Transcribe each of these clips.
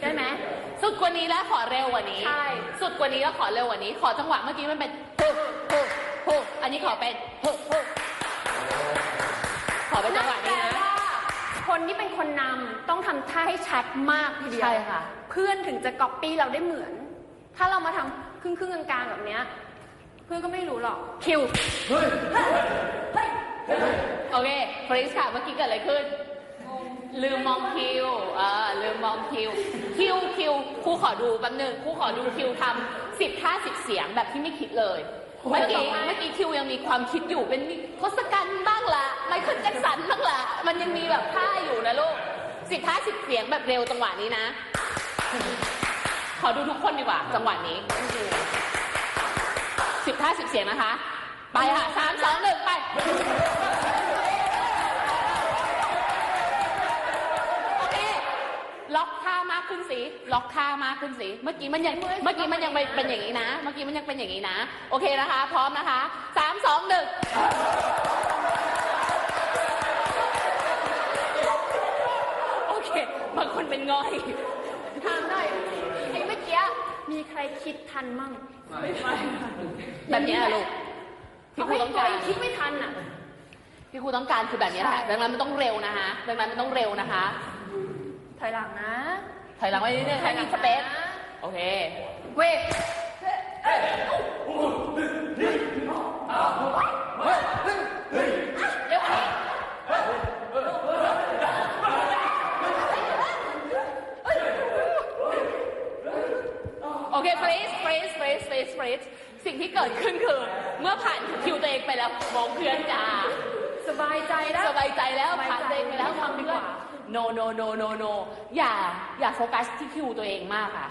ได้ไหมสุดกว่านี้แล้วขอเร็วกว่านี้ ใช่ สุดกว่านี้แล้วขอเร็วกว่านี้ ขอจังหวะเมื่อกี้มันเป็นปุ๊บปุ๊บปุ๊บอันนี้ขอเป็นปุ๊บปุ๊บขอเป็นจังหวะนี้แปลนะว่าคนที่เป็นคนนำต้องทำท่าให้ชัดมากทีเดียวใช่ค่ะ เพื่อนถึงจะก๊อปปี้เราได้เหมือน ถ้าเรามาทำครึ่งครึ่งๆกลางๆแบบเนี้ยเพื่อนก็ไม่รู้หรอก คิวโอเคฟรีสค่ะ เมื่อกี้เกิดอะไรขึ้น ลืมมองคิวเออลืมมองคิว คิวคิวครูขอดูแป๊บหนึงครูขอดูคิวทำสิบท่าสิบเสียงแบบที่ไม่คิดเลย เมื่อกี้เมื่อกี้คิวยังมีความคิดอยู่เป็นทศกัณฐ์บ้างละไมเคิลแจ็คสันบ้างละมันยังมีแบบท่าอยู่นะลูกสิบท่าสิบเสียงแบบเร็วจังหวะนี้นะ ขอดูทุกคนดีกว่า จังหวะนี้สิบท่าสิบเสียงนะคะ ไปค่ะสามสองหนึ่งไป โอเค ล็อกท่ามากขึ้นสิ ล็อกท่ามากขึ้นสิ เมื่อกี้มันยัง เมื่อกี้มันยังเป็นอย่างนี้นะ เมื่อกี้มันยังเป็นอย่างนี้นะ โอเคนะคะ พร้อมนะคะสามสองหนึ่งโอเค บางคนเป็นง่อยถามหน่อยไอ้เมื่อกี้มีใครคิดทันมั่งแบบนี้อะลูกที่ครูต้องการเฮ้ยคิดไม่ทันอะที่ครูต้องการคือแบบนี้แหละใช่ดังนั้นมันต้องเร็วนะคะดังนั้นมันต้องเร็วนะคะ ถอยหลังนะถอยหลังไว้นิดนึงให้มีสเปซโอเค เวทเร็วกว่านี้โอเค freeze freeze freeze freeze freeze สิ่งที่เกิดขึ้นคือ เมื่อผ่านคิวตัวเองไปแล้วมองเพื่อนจ้าสบายใจแล้วสบายใจแล้วสบายใจผ่านตัวเองไปแล้วไม่ทำดีกว่า no no no no no อย่าอย่าโฟกัสที่คิวตัวเองมากค่ะ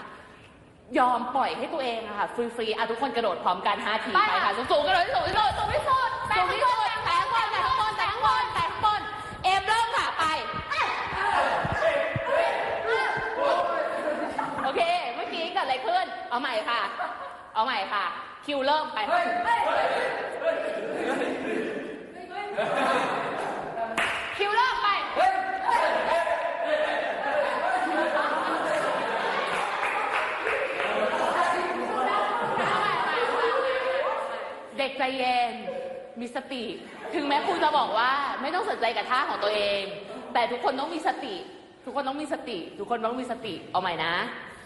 ยอมปล่อยให้ตัวเองอะค่ะ ฟรีๆอะทุกคนกระโดดพร้อมกัน5ทีไปค่ะสูงๆกระโดดสูงที่สุดสูงที่สุดสูงที่สุดแต่ข้างบนแต่ข้างบนแต่ข้างบนแต่ข้างบนเอมเริ่มค่ะไป โอเค เมื่อกี้เกิดอะไรขึ้น เอาใหม่ค่ะ เอาใหม่ค่ะ คิวเริ่มไปคิวเริ่มไป เด็กใจเย็น มีสติ ถึงแม้ครูจะบอกว่าไม่ต้องสนใจกับท่าของตัวเอง แต่ทุกคนต้องมีสติ ทุกคนต้องมีสติ ทุกคนต้องมีสติ เอาใหม่นะ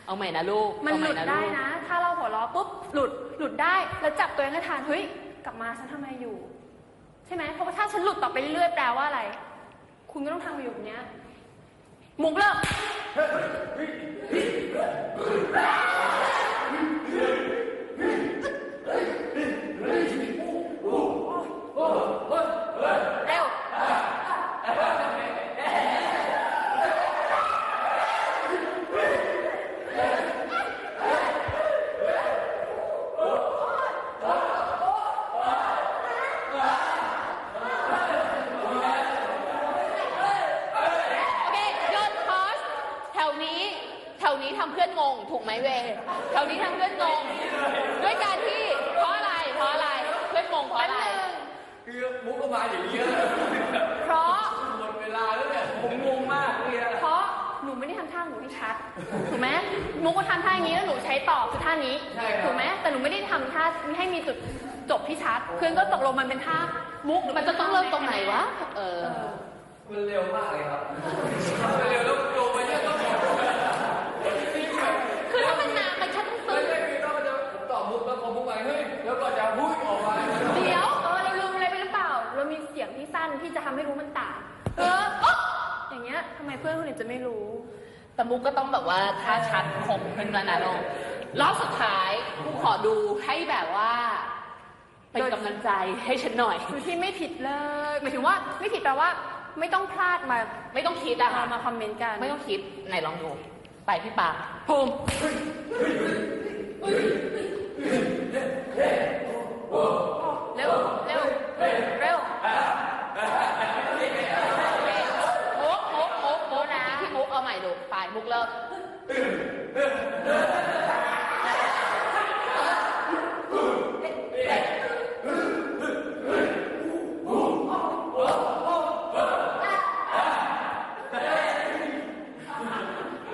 เอาใหม่นะลูกมันเอาหใหลุดนะได้ลูกนะ ถ้าเราหัวเราะปุ๊บหลุดหลุดได้ แล้วจับตัวเองให้ทานเฮ้ยกลับมาฉันทำอะไรอยู่ ใช่ไหมเพราะว่าถ้าฉันหลุดต่อไปเรื่อยๆแปลว่าอะไร คุณก็ต้องทำอยู่แบบเนี้ยมุกเลิก เร็ว โอเคหยุดพอสแถวนี้ แถวนี้ทำเพื่อน งงถูกไหมเวแถวนี้ทำเพื่อนงงด้วยการที่เพราะอะไรเพราะอะไรเพื่อนงงเพราะอะไร คือมุกก็มาอย่างนี้ยเพราะหมดเวลาแล้วเนี่ยผมงงมากเนี่ยเพราะหนูไม่ได้ทำท่าหนูให้ชัดถูกไหมมุกก็ทำท่าอย่างนี้แล้วหนูใช้ต่อคือท่านี้ถูกไหมแต่หนูไม่ได้ทำท่าให้มีจุดจบที่ชัดเพื่อนก็ตกลงมันเป็นท่ามุกมันจะต้องเริ่มตรงไหนวะเออมันเร็วมากเลยครับมันเร็วแล้วโยไปเนี่ยต้องบอก คือถ้ามันนานมันชัดต้อง ไม่ ตึ้ง ใช่คือต้องมันจะผม ตอบมุกแล้วพอมุกไปเฮ้ยแล้วก็จะพูดออกมาเดี๋ยวเออเราลืมอะไรไปหรือเปล่า เรามีเสียงที่สั้นที่จะทำให้รู้มันต่าง เอออ๊ะอย่างเงี้ยทำไมเพื่อนคนอื่นจะไม่รู้ แต่มุกก็ต้องแบบว่าถ้าชัดคมขึ้นมานะน้องรอบสุดท้ายกูขอดูให้แบบว่า เป็นกำลังใจให้ฉันหน่อย คือที่ไม่ผิดเลยหมายถึงว่าไม่ผิดแปลว่า ไม่ต้องพลาดมาไม่ต้องคิดอะมาค่ะมาคอมเมนต์กันไม่ต้องคิดไหนลองดู ไปพี่ปาภูมิ เร็ว เร็ว เร็วมุกมุกมุกนะที่มุกเอาใหม่ดูไปมุกเริ่ม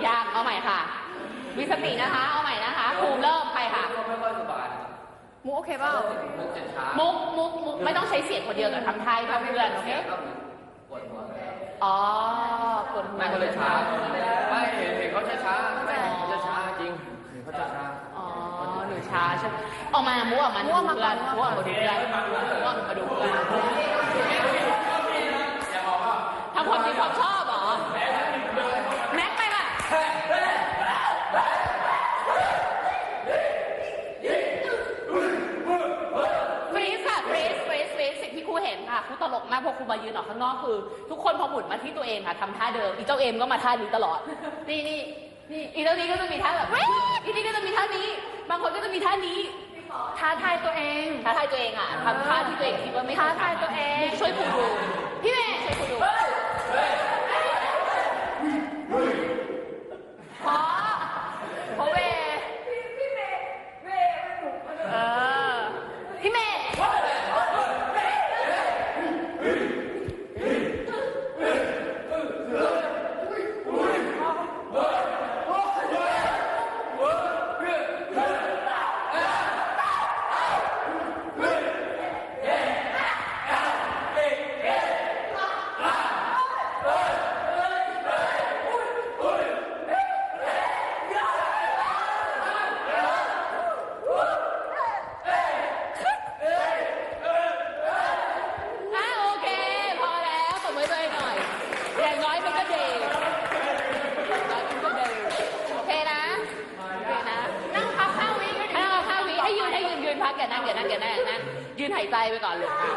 ยากเอาใหม่ค่ะ มีสตินะคะ เอาใหม่ นะคะครูเริ่มไปค่ะ ก็ไม่ค่อยสบายมุกโอเคเปล่ามันจะช้ามุกมุกมุกไม่ต้องใช้เสียงคนเดียวแต่ทำท่าให้เพื่อนโอเคครับปวดหัวอ๋อปวดหัวไม่ก็เลยช้าไม่เห็นเห็นเขาช้าช้าๆไม่เขาจะช้าจริงเห็นเขาจะช้าอ๋อหนูช้าใช่ไหมออกมามุกออกมาดูเพื่อนมุกออกมาดูเพื่อนมุกออกมาดูเพื่อนทำความจริงความชอบเหรอแม็กไปป่ะฟรีสค่ะฟรีสฟรีสฟรีสสิ่งที่ ครูเห็นค่ะครูตลกมากพอครูมายืนออกข้างนอกคือ ทุกคนพอหมุนมาที่ตัวเองค่ะทำท่าเดิมอีเจ้าเอมก็มาท่านี้ตลอด นี่นี่นี่อีเจ้านี้ก็จะมีท่าแบบเว้ยอีนี่ก็จะมีท่านี้ บางคนก็จะมีท่านี้ท้าทายตัวเองท้าทายตัวเองอะทำท่าที่ตัวเองคิดว่าไม่เคท้าทายตัวเอง ช่วยครูดูพี่เมย์ช่วยครูดู เพราะเพราะเวเออ พี่เมย์ อะโอเค พอแล้วตบมือตัวเองหน่อย อย่างน้อยมันก็ดีอย่างน้อยมันก็ดีโอเคนะ โอเคนะ นั่งพักข้าววิก็ ให้เราข้าวิให้ยืนให้ยืนยืนพักแกนั่งแกนั่งแกนั่งแกนั่งยืนหาย ใจไปก่อนเลยค่ะ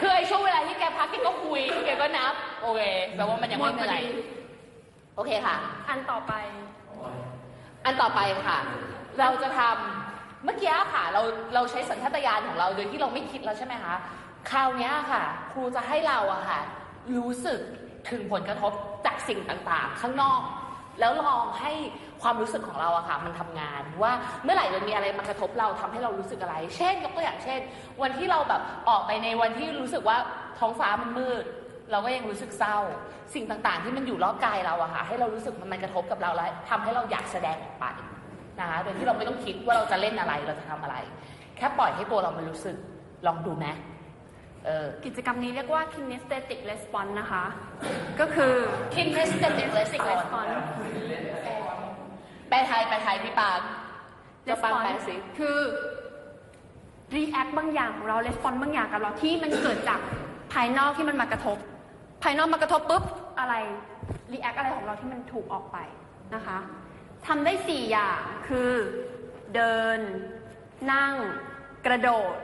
คือไอ้ช่วงเวลาที่แกพักแกก็คุยแกก็นับ โอเคแปลว่ามันยังไม่เหนื่อยโอเคค่ะ อันต่อไป อันต่อไปค่ะ เราจะทำเมื่อกี้ค่ะ เราเราใช้สัญชาตญาณของเราโดยที่เราไม่คิดแล้วใช่ไหมคะคราวเนี้ยค่ะ ครูจะให้เราอะค่ะ รู้สึกถึงผลกระทบจากสิ่งต่างๆ ข้างนอก แล้วลองให้ความรู้สึกของเราอะค่ะมันทำงานว่าเมื่อไหร่มันมีอะไรมากระทบเราทำให้เรารู้สึกอะไร เช่นยกตัวอย่างเช่น วันที่เราแบบออกไปในวันที่รู้สึกว่าท้องฟ้ามันมืด เราก็ยังรู้สึกเศร้า สิ่งต่างๆ ที่มันอยู่รอบกายเราอะค่ะให้เรารู้สึกมันมันกระทบกับเราแล้วทำให้เราอยากแสดงออกไปนะคะโดยที่เราไม่ต้องคิดว่าเราจะเล่นอะไรเราจะทำอะไร แค่ปล่อยให้ตัวเรามันรู้สึกลองดูไหม กิจกรรมนี้เรียกว่า kinesthetic response นะคะ ก็คือ kinesthetic response response แปลไทยแปลไทยพี่ปางจะปางแปลสิคือ react บางอย่างของเรา response บางอย่างกับเราที่มันเกิดจากภายนอกที่มันมากระทบ ภายนอกมากระทบปุ๊บอะไร react อะไรของเราที่มันถูกออกไปนะคะทำได้สี่อย่างคือ เดิน นั่ง กระโดด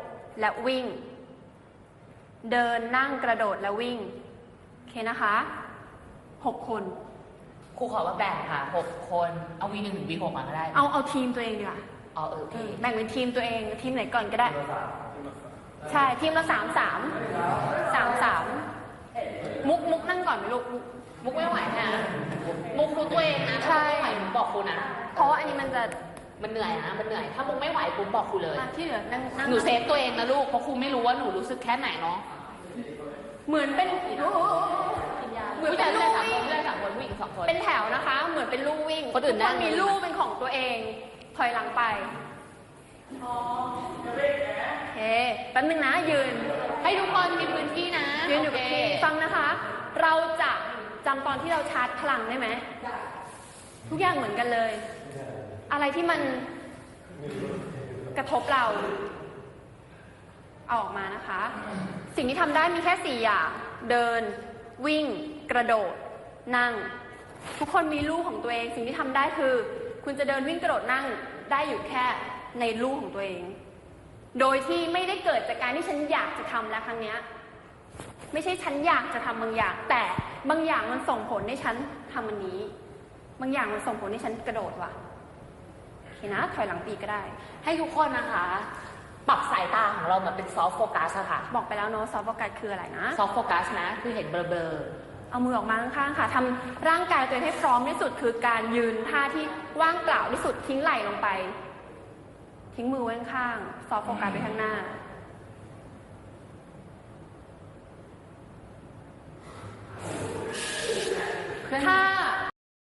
และวิ่ง เดินนั่งกระโดดและวิ่ง โอเคนะคะหกคน ครูขอว่าแบ่งค่ะหกคน เอาวีหนึ่งถึงวีหกมาก็ได้เอาเอาทีมตัวเองดีกว่าอ๋อเออโอเคแบ่งเป็นทีมตัวเอง ทีมไหนก่อนก็ได้ ใช่ทีมละสามสามสามสามมุกมุกนั่งก่อนไหมลูกมุกมุกไม่ไหวนะมุกรู้ตัวเองนะใช่ถ้ามุกไม่ไหวมุกบอกครูนะเพราะว่าอันนี้มันจะมันเหนื่อยนะมันเหนื่อยถ้ามุกไม่ไหวปุ๊บบอกครูเลย อะที่เหลือนั่งนั่งหนูเซฟตัวเองนะลูกเพราะครูไม่รู้ว่าหนูรู้สึกแค่ไหนเนาะ เหมือนเป็นโอ้โหเหมือนผู้เป็ชายนผู้ลู่ชายสามคนวิ่งผู้ชายสามคนผู้หญิงสองคน เป็นแถวนะคะ เหมือนเป็นลู่วิ่งคนอื่นทุกนั่ง มีลู่เป็นของตัวเอง ถอยหลังไปโอเคแป๊บนึงนะยืน ให้ทุกคนมีพื้นที่นะยืนอยู่กับที่โเคฟังนะคะ เราจะจำตอนที่เราชาร์จพลังได้ไหม ทุกอย่างเหมือนกันเลย อะไรที่มันกระทบเรา เอาออกมานะคะ สิ่งที่ทำได้มีแค่สี่อย่าง เดิน วิ่ง กระโดด นั่ง ทุกคนมีลู่ของตัวเอง สิ่งที่ทำได้คือ คุณจะเดินวิ่งกระโดดนั่งได้อยู่แค่ในลู่ของตัวเอง โดยที่ไม่ได้เกิดจากการที่ฉันอยากจะทำแล้วครั้งนี้ไม่ใช่ฉันอยากจะทำบางอย่าง แต่บางอย่างมันส่งผลให้ฉันทำอันนี้ บางอย่างมันส่งผลให้ฉันกระโดดว่ะโอเคนะถอยหลังปีก็ได้ ให้ทุกคนนะคะ ปรับสายตาของเรามาเป็นซอฟต์โฟกัสอะค่ะ บอกไปแล้วเนาะซอฟต์โฟกัสคืออะไรนะ ซอฟต์โฟกัสนะ คือเห็นเบลอเอามือออกมาข้างๆค่ะทำร่างกายตัวเองให้พร้อมที่สุด คือการยืนท่าที่ว่างเปล่าที่สุดทิ้งไหล่ลงไป ทิ้งมือไว้ข้างๆซอฟต์โฟกัสไปข้างหน้า ถ้า